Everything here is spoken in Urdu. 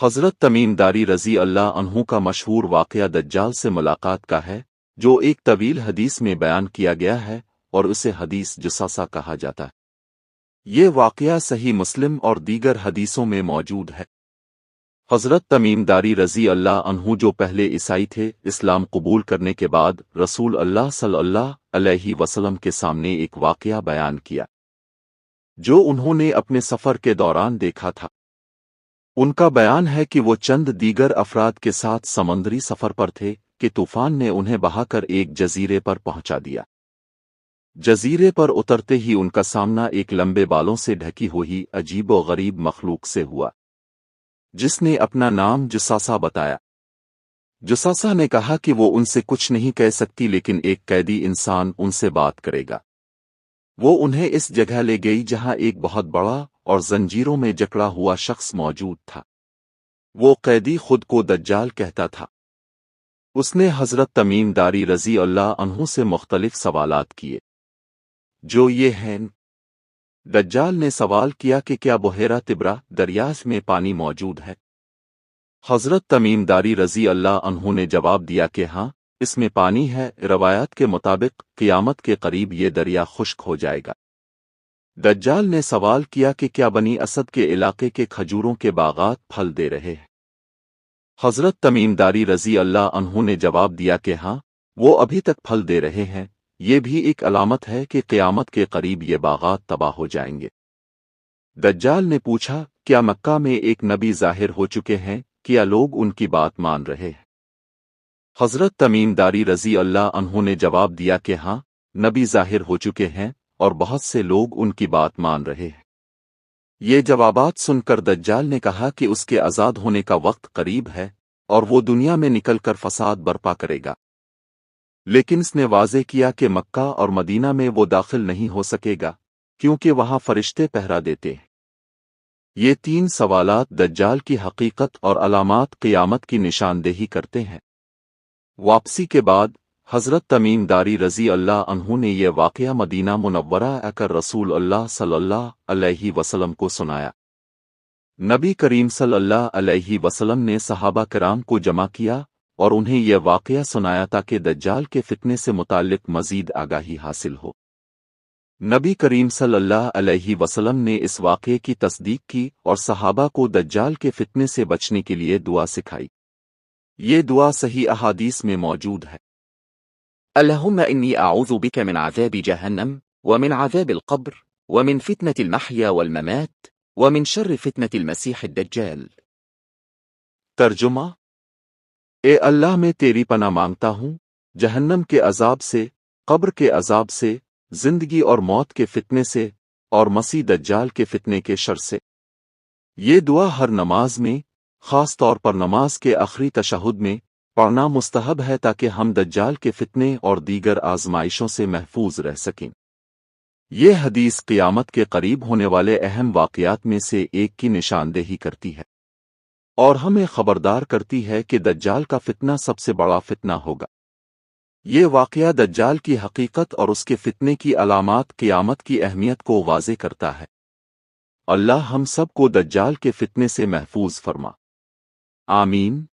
حضرت تمیم داری رضی اللہ عنہ کا مشہور واقعہ دجال سے ملاقات کا ہے، جو ایک طویل حدیث میں بیان کیا گیا ہے، اور اسے حدیث جساسا کہا جاتا ہے۔ یہ واقعہ صحیح مسلم اور دیگر حدیثوں میں موجود ہے۔ حضرت تمیم داری رضی اللہ عنہ جو پہلے عیسائی تھے، اسلام قبول کرنے کے بعد رسول اللہ صلی اللہ علیہ وسلم کے سامنے ایک واقعہ بیان کیا، جو انہوں نے اپنے سفر کے دوران دیکھا تھا۔ ان کا بیان ہے کہ وہ چند دیگر افراد کے ساتھ سمندری سفر پر تھے کہ طوفان نے انہیں بہا کر ایک جزیرے پر پہنچا دیا۔ جزیرے پر اترتے ہی ان کا سامنا ایک لمبے بالوں سے ڈھکی ہوئی عجیب و غریب مخلوق سے ہوا۔ جس نے اپنا نام جساسا بتایا۔ جساسا نے کہا کہ وہ ان سے کچھ نہیں کہہ سکتی لیکن ایک قیدی انسان ان سے بات کرے گا۔ وہ انہیں اس جگہ لے گئی جہاں ایک بہت بڑا اور زنجیروں میں جکڑا ہوا شخص موجود تھا۔ وہ قیدی خود کو دجال کہتا تھا۔ اس نے حضرت تمیم داری رضی اللہ عنہ سے مختلف سوالات کیے۔ جو یہ ہیں؟ دجال نے سوال کیا کہ کیا بحیرہ تبرا دریاس میں پانی موجود ہے؟ حضرت تمیم داری رضی اللہ عنہ نے جواب دیا کہ ہاں اس میں پانی ہے۔ روایات کے مطابق قیامت کے قریب یہ دریا خشک ہو جائے گا۔ دجال نے سوال کیا کہ کیا بنی اسد کے علاقے کے کھجوروں کے باغات پھل دے رہے ہیں؟ حضرت تمیم داری رضی اللہ عنہ نے جواب دیا کہ ہاں وہ ابھی تک پھل دے رہے ہیں، یہ بھی ایک علامت ہے کہ قیامت کے قریب یہ باغات تباہ ہو جائیں گے۔ دجال نے پوچھا، کیا مکہ میں ایک نبی ظاہر ہو چکے ہیں؟ کیا لوگ ان کی بات مان رہے ہیں؟ حضرت تمیم داری رضی اللہ انہوں نے جواب دیا کہ ہاں نبی ظاہر ہو چکے ہیں اور بہت سے لوگ ان کی بات مان رہے ہیں۔ یہ جوابات سن کر دجال نے کہا کہ اس کے آزاد ہونے کا وقت قریب ہے اور وہ دنیا میں نکل کر فساد برپا کرے گا۔ لیکن اس نے واضح کیا کہ مکہ اور مدینہ میں وہ داخل نہیں ہو سکے گا، کیونکہ وہاں فرشتے پہرا دیتے ہیں۔ یہ تین سوالات دجال کی حقیقت اور علامات قیامت کی نشاندہی کرتے ہیں۔ واپسی کے بعد حضرت تمیم داری رضی اللہ عنہ نے یہ واقعہ مدینہ منورہ اکر رسول اللہ صلی اللہ علیہ وسلم کو سنایا۔ نبی کریم صلی اللہ علیہ وسلم نے صحابہ کرام کو جمع کیا اور انہیں یہ واقعہ سنایا تاکہ دجال کے فتنے سے متعلق مزید آگاہی حاصل ہو۔ نبی کریم صلی اللہ علیہ وسلم نے اس واقعے کی تصدیق کی اور صحابہ کو دجال کے فتنے سے بچنے کے لیے دعا سکھائی۔ یہ دعا صحیح احادیث میں موجود ہے۔ اللهم إني أعوذ بك من عذاب جهنم ومن عذاب القبر ومن فتنة المحيا والممات ومن شر فتنة المسيح الدجال. ترجمہ اے اللہ میں تیری پناہ مانگتا ہوں جہنم کے عذاب سے قبر کے عذاب سے زندگی اور موت کے فتنے سے اور مسیح دجال کے فتنے کے شر سے۔ یہ دعا ہر نماز میں خاص طور پر نماز کے آخری تشہد میں پڑھنا مستحب ہے تاکہ ہم دجال کے فتنے اور دیگر آزمائشوں سے محفوظ رہ سکیں۔ یہ حدیث قیامت کے قریب ہونے والے اہم واقعات میں سے ایک کی نشاندہی کرتی ہے۔ اور ہمیں خبردار کرتی ہے کہ دجال کا فتنہ سب سے بڑا فتنہ ہوگا۔ یہ واقعہ دجال کی حقیقت اور اس کے فتنے کی علامات قیامت کی اہمیت کو واضح کرتا ہے۔ اللہ ہم سب کو دجال کے فتنے سے محفوظ فرما۔ آمین۔